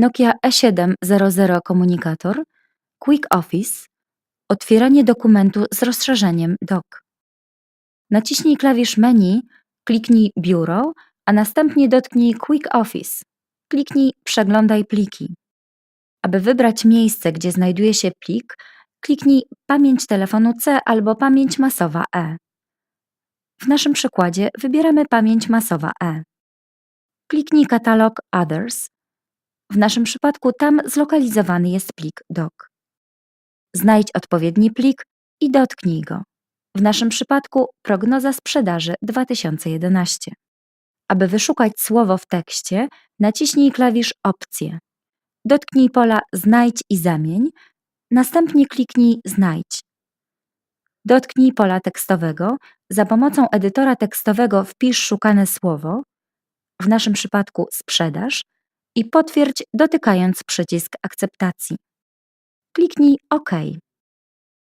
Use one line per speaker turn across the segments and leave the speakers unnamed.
Nokia E700 komunikator, Quick Office, otwieranie dokumentu z rozszerzeniem Doc. Naciśnij klawisz menu, kliknij Biuro, a następnie dotknij Quick Office. Kliknij Przeglądaj pliki. Aby wybrać miejsce, gdzie znajduje się plik, kliknij Pamięć telefonu C albo Pamięć masowa E. W naszym przykładzie wybieramy pamięć masowa E. Kliknij katalog Others. W naszym przypadku tam zlokalizowany jest plik doc. Znajdź odpowiedni plik i dotknij go. W naszym przypadku prognoza sprzedaży 2011. Aby wyszukać słowo w tekście, naciśnij klawisz Opcje. Dotknij pola Znajdź i zamień, następnie kliknij Znajdź. Dotknij pola tekstowego. Za pomocą edytora tekstowego wpisz szukane słowo, w naszym przypadku sprzedaż, i potwierdź dotykając przycisk akceptacji. Kliknij OK.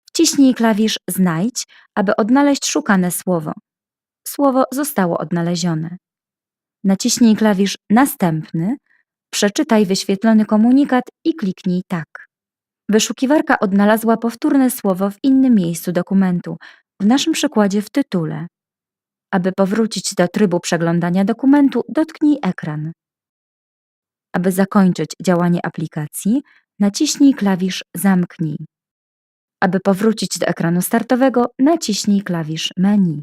Wciśnij klawisz Znajdź, aby odnaleźć szukane słowo. Słowo zostało odnalezione. Naciśnij klawisz Następny, przeczytaj wyświetlony komunikat i kliknij Tak. Wyszukiwarka odnalazła powtórne słowo w innym miejscu dokumentu, w naszym przykładzie w tytule. Aby powrócić do trybu przeglądania dokumentu, dotknij ekran. Aby zakończyć działanie aplikacji, naciśnij klawisz Zamknij. Aby powrócić do ekranu startowego, naciśnij klawisz Menu.